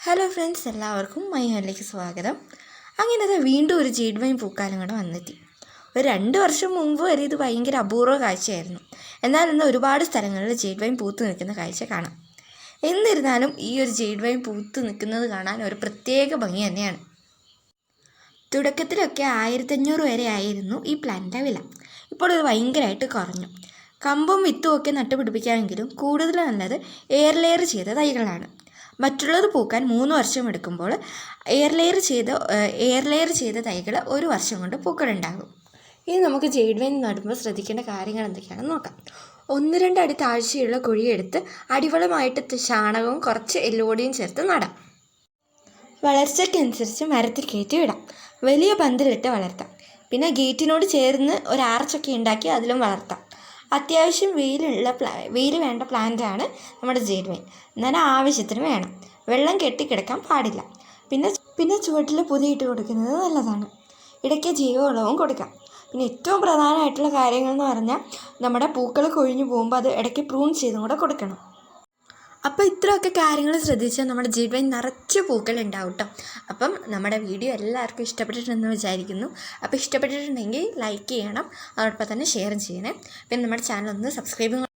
Hello friends എല്ലാവർക്കും my ഹോലിലേക്ക് സ്വാഗതം. അങ്ങനെ അത് വീണ്ടും ഒരു ജീഡ് വൈൻ പൂക്കാലം കൂടെ വന്നെത്തി. ഒരു രണ്ട് വർഷം മുമ്പ് വരെ ഇത് ഭയങ്കര അപൂർവ കാഴ്ചയായിരുന്നു. എന്നാൽ ഇന്ന് ഒരുപാട് സ്ഥലങ്ങളിൽ ജീഡ് വൈൻ പൂത്ത് നിൽക്കുന്ന കാഴ്ച കാണാം. എന്നിരുന്നാലും ഈ ഒരു ജീഡ് വൈൻ പൂത്ത് നിൽക്കുന്നത് കാണാൻ ഒരു പ്രത്യേക ഭംഗി തന്നെയാണ്. തുടക്കത്തിലൊക്കെ ആയിരത്തഞ്ഞൂറ് വരെ ആയിരുന്നു ഈ പ്ലാന്റിന്റെ വില. ഇപ്പോൾ ഇത് ഭയങ്കരമായിട്ട് കുറഞ്ഞു. കമ്പും വിത്തും ഒക്കെ നട്ടുപിടിപ്പിക്കാമെങ്കിലും കൂടുതൽ നല്ലത് എയർ ലെയർ ചെയ്ത തൈകളാണ്. മറ്റുള്ളത് പൂക്കാൻ മൂന്ന് വർഷം എടുക്കുമ്പോൾ എയർ ലെയർ ചെയ്ത എയർ ലെയർ ചെയ്ത തൈകൾ ഒരു വർഷം കൊണ്ട് പൂക്കളുണ്ടാകും ഇനി നമുക്ക് ജെയ്ഡ് വൈൻ നടുമ്പോൾ ശ്രദ്ധിക്കേണ്ട കാര്യങ്ങൾ എന്തൊക്കെയാണെന്ന് നോക്കാം. ഒന്ന് രണ്ട് അടി താഴ്ചയുള്ള കുഴിയെടുത്ത് അടിവളമായിട്ട് ചാണകവും കുറച്ച് എല്ലുപൊടിയും ചേർത്ത് നടാം. വളർച്ചയ്ക്കനുസരിച്ച് മരത്തിൽ കയറ്റി വിടാം. വലിയ പന്തലിട്ട് വളർത്താം. പിന്നെ ഗേറ്റിനോട് ചേർന്ന് ഒരു ആർച്ചൊക്കെ ഉണ്ടാക്കി അതിലും വളർത്താം. അത്യാവശ്യം വെയിലുള്ള പ്ലാ വെയിൽ വേണ്ട പ്ലാന്റാണ് നമ്മുടെ ജെയ്ഡ് വൈൻ എന്നാൽ ആവശ്യത്തിന് വേണം. വെള്ളം കെട്ടിക്കിടക്കാൻ പാടില്ല. പിന്നെ പിന്നെ ചുവട്ടിൽ പുതിയിട്ട് കൊടുക്കുന്നത് നല്ലതാണ്. ഇടയ്ക്ക് ജൈവവളവും കൊടുക്കാം. പിന്നെ ഏറ്റവും പ്രധാനമായിട്ടുള്ള കാര്യങ്ങൾ എന്ന് പറഞ്ഞാൽ നമ്മുടെ പൂക്കൾ കൊഴിഞ്ഞു പോകുമ്പോൾ അത് ഇടയ്ക്ക് പ്രൂൺ ചെയ്തും കൂടെ കൊടുക്കണം. അപ്പോൾ ഇത്രയൊക്കെ കാര്യങ്ങൾ ശ്രദ്ധിച്ചാൽ നമ്മുടെ ജീവിതം നിറച്ച് പൂക്കൾ ഉണ്ടാവും കേട്ടോ അപ്പം നമ്മുടെ വീഡിയോ എല്ലാവർക്കും ഇഷ്ടപ്പെട്ടിട്ടുണ്ടെന്ന് വിചാരിക്കുന്നു. അപ്പോൾ ഇഷ്ടപ്പെട്ടിട്ടുണ്ടെങ്കിൽ ലൈക്ക് ചെയ്യണം. അതോടൊപ്പം തന്നെ ഷെയർ ചെയ്യണേ. പിന്നെ നമ്മുടെ ചാനൽ ഒന്ന് സബ്സ്ക്രൈബ്